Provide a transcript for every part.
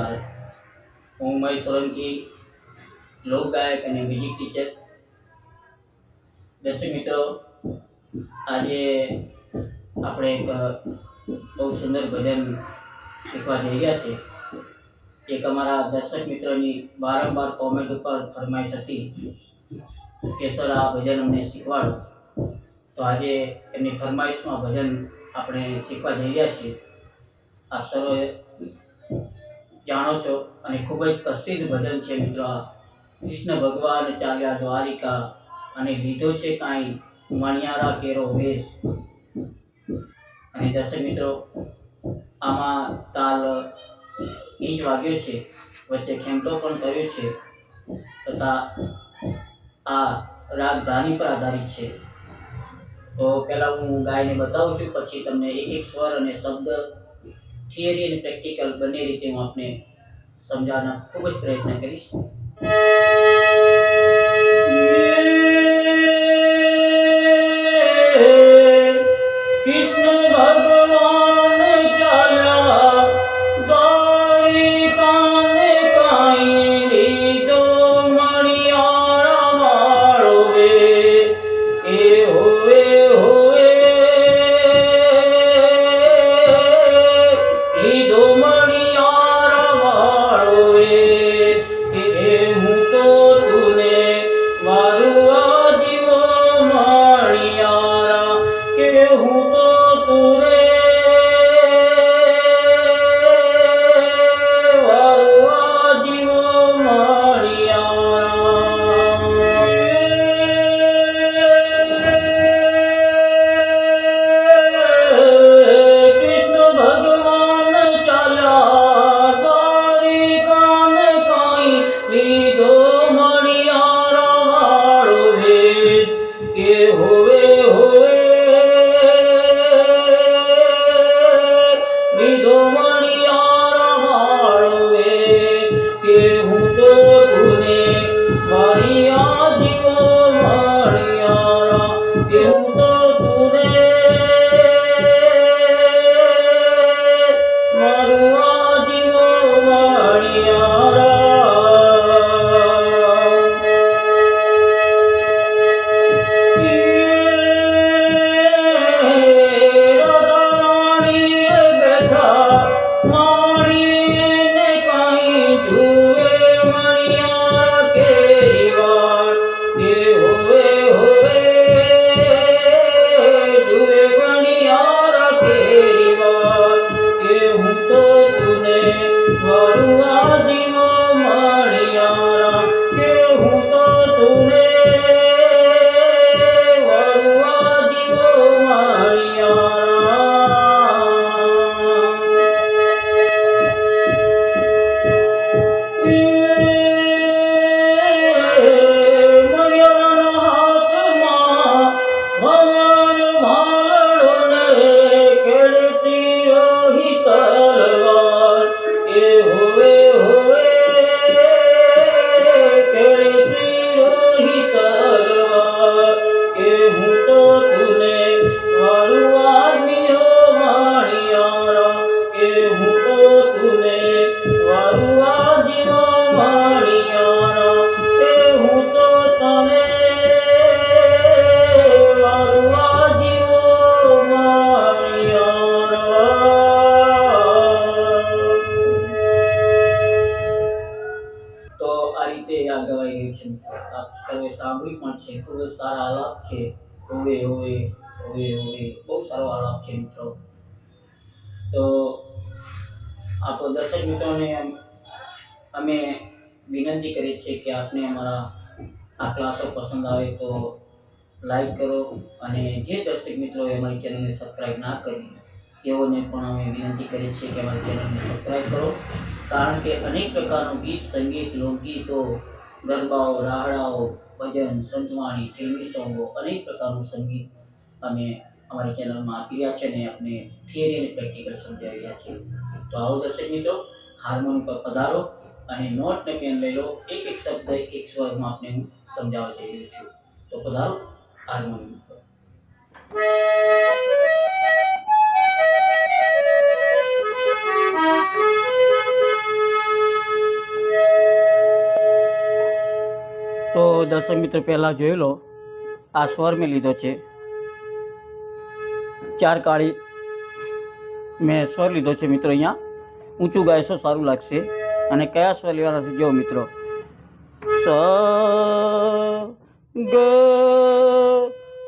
ભારત હું મહેશ સોલંકી લોકગાયક અને music teacher દર્શક મિત્રો, આજે આપણે એક બહુ સુંદર ભજન શીખવા જઈ રહ્યા છે એક અમારા દર્શક મિત્રોની વારંવાર કોમેન્ટ ઉપર ફરમાઈશ હતી કે, સર, આ ભજન અમને શીખવાડો. તો આજે એમની ફરમાઈશમાં ભજન આપણે શીખવા જઈ રહ્યા છીએ. આપ સર્વે જાણો છો અને ખૂબ જ પ્રસિદ્ધ ભજન છે મિત્રો કૃષ્ણ ભગવાન ચાલ્યા દ્વારિકા અને લીધો છે કાંઈ મણિયારા કેરો વેશ. અને દર્શક મિત્રો, આમાં તાલ ઇંચ વાગ્યો છે, વચ્ચે ખેમટો પણ કર્યો છે તથા આ રાગ ધાની પર આધારિત છે. તો પહેલાં હું ગાયને બતાવું છું, પછી તમને એક એક સ્વર અને શબ્દ થિયરી અને પ્રેક્ટિકલ બંને રીતે હું આપને સમજાવવાનો ખૂબ જ પ્રયત્ન કરીશ કૃષ્ણ ભગવાન ચાલ્યા દ્વારિકાને કાંઈ લીધો મણિયારા વાળો રે એ મણિયારા કે રીતે આ છે મિત્રો. આપ સર્વે સાંભળ્યું પણ છે. ખૂબ જ સારા આલાપ છે. હોવે હોવે હોવે હોવે. બહુ સારો આલાપ છે મિત્રો. તો આપ દર્શક મિત્રોને અમે વિનંતી કરીએ છીએ કે આપને અમારા આ ક્લાસો પસંદ આવે તો લાઈક કરો અને જે દર્શક મિત્રોએ અમારી ચેનલને સબસ્ક્રાઈબ ના કરી તેઓને પણ અમે વિનંતી કરીએ છીએ કે અમારી ચેનલને સબસ્ક્રાઈબ કરો. કારણ કે અનેક પ્રકારનું ગીત, સંગીત, લોકગીતો ગરબાઓ, રાહડાઓ, ભજન, સંતવાણી ફિલ્મી સોંગો, અનેક પ્રકારનું સંગીત અમે અમારી ચેનલમાં આપી રહ્યા છે અને આપણે થિયરી અને પ્રેક્ટિકલ સમજાવી રહ્યા છીએ. તો આવો દર્શક મિત્રો હાર્મોનિયમ પર પધારો અને નોટ ને પેન લઈ લો. એક એક શબ્દ, એક સ્વરમાં આપણે હું સમજાવવા જઈ રહ્યો છું. તો પધારો હાર્મોનિયમ પર. દર્શક મિત્રો, પહેલાં જોઈ લો. આ સ્વર મેં લીધો છે. ચાર કાળી મેં સ્વર લીધો છે મિત્રો અહીંયા. ઊંચું ગાયશો સારું લાગશે. અને કયા સ્વર લેવાના છે જો મિત્રો. સ, ગ,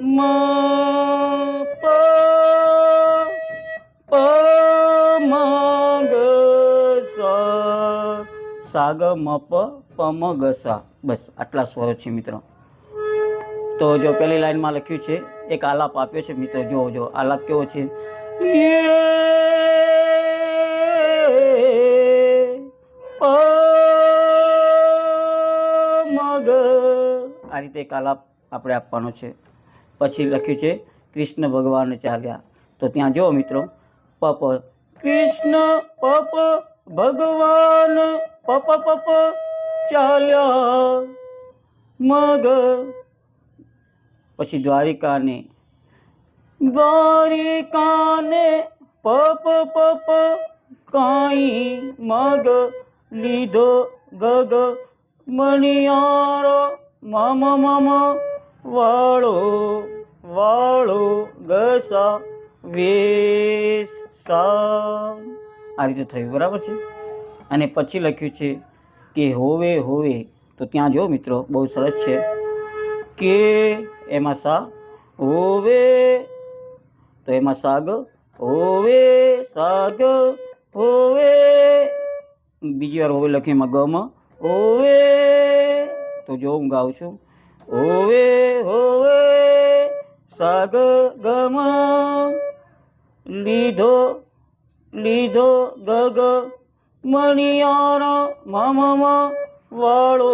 મ સા મપ મ પ પ મ ગ સા બસ, આટલા સ્વરો છે મિત્રો. તો જો પહેલી લાઈનમાં લખ્યું છે, એક આલાપ આપ્યો છે મિત્રો જો જો આલાપ કેવો છે? મગ આ રીતે એક આલાપ આપણે આપવાનો છે. પછી લખ્યું છે, કૃષ્ણ ભગવાન ચાલ્યા. તો ત્યાં જો મિત્રો, પપ કૃષ્ણ પપ ભગવાન પપ પપ ચાલ્યા. મગ પછી દ્વારિકાને. દ્વારિકાને પપ પપ કાંઈ મગ લીધો ગગ. મણિયારો મમ મમ, વાળો વાળો ગસા વેશ સા આ રીતે થયું. બરાબર છે? અને પછી લખ્યું છે કે હોવે હોવે. તો ત્યાં જો મિત્રો, બહુ સરસ છે. કે એમાં સા, હોવે. તો એમાં સાગ, હોવે સાગ, હોવે. બીજી વાર હોવે લખ્યું એમાં ગમ, હોવે. તો જો હું ગાઉં છું. હોવે હોવે. સાગ, ગમ. લીધો લીધો, ગગ મણિયારા મમ વાળો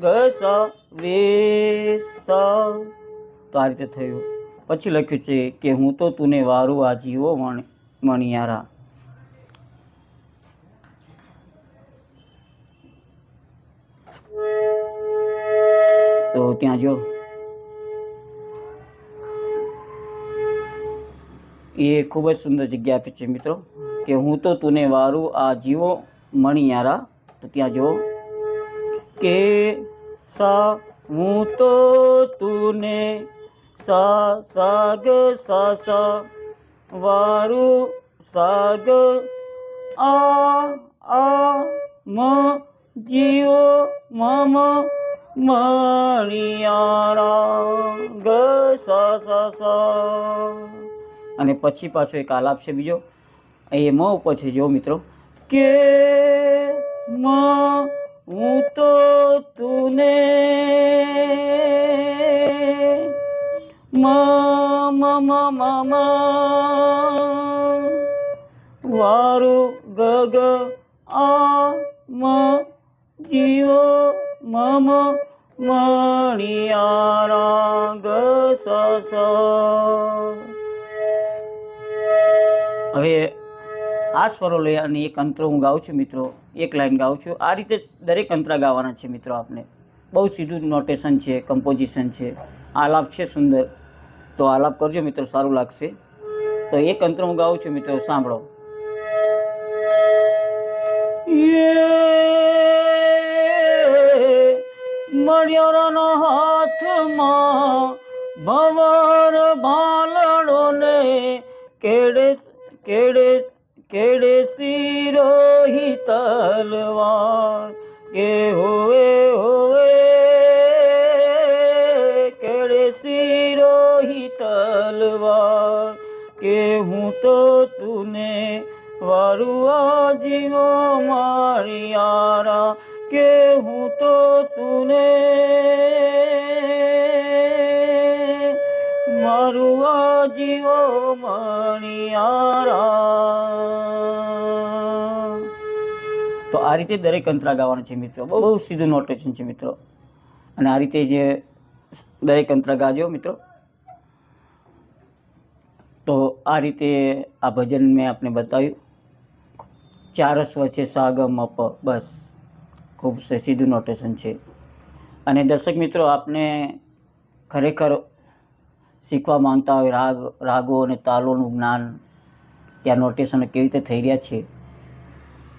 ઘસા વેસા. તો આ રીતે થયું. પછી લખ્યું છે કે હું તો તુને વારું આ જીવો મણિયારા. તો ત્યાં જો. એ ખૂબ જ સુંદર જગ્યા આપી છે મિત્રો. કે હું તો તુને વારું આ જીવો મણિયારા. તો ત્યાં જો કે સા, હું તો તુને સા, સાગ, સા સા, વારું, સાગ, આ આ, મ, જીવો મમ મણિયારા. ગ, સા સા સા. અને પછી પાછો એક આલાપ છે બીજો. એ મ ઉપર છે જો મિત્રો. કે મ હું તો તુને વારું ગગ આ મ, જીવો મમ મણિયારા ગ સ સ. હવે આ સ્વરો લઈ અને એક અંતરો હું ગાઉં છું મિત્રો, એક લાઈન ગાઉં છું. આ રીતે દરેક અંતરા ગાવાના છે મિત્રો આપને. બહુ સીધું નોટેશન છે કમ્પોઝિશન છે. આલાપ છે સુંદર. તો આલાપ કરજો મિત્રો, સારું લાગશે. તો એક અંતર હું ગાઉં છું મિત્રો, સાંભળો. મળ્યોના હાથમાં ભવર ભાલડો ને કેડે કેડે કેડે સિરોહી તલવાર, કે હોવે હોવે કેડે સિરોહી તલવાર, કે હું તો તુને વારુઆ જીવો મારિયારા કે હું તો તુને મારું આ જીવો મણિયારા તો આ રીતે દરેક અંતરા ગાવાનું છે મિત્રો. બહુ બહુ સીધું નોટેશન છે મિત્રો. અને આ રીતે જે દરેક અંતરા ગાજો મિત્રો. તો આ રીતે આ ભજન મેં આપને બતાવ્યું. ચાર સ્વ છે સાગમ અપ, બસ. ખૂબ સીધું નોટેશન છે. અને દર્શક મિત્રો, આપને ખરેખર શીખવા માંગતા હોય રાગ, રાગો અને તાલોનું જ્ઞાન, ત્યાં નોટેશન કેવી રીતે થઈ રહ્યા છે?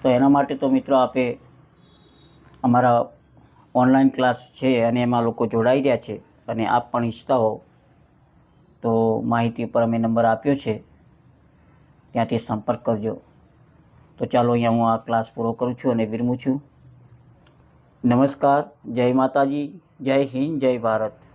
તો એના માટે તો મિત્રો આપે અમારા ઓનલાઈન ક્લાસ છે અને એમાં લોકો જોડાઈ રહ્યા છે અને આપ પણ ઈચ્છતા હો તો માહિતી ઉપર અમે નંબર આપ્યો છે. ત્યાંથી સંપર્ક કરજો. તો ચાલો અહીંયા હું આ ક્લાસ પૂરો કરું છું અને વિરમું છું. નમસ્કાર, જય માતાજી, જય હિન્દ, જય ભારત.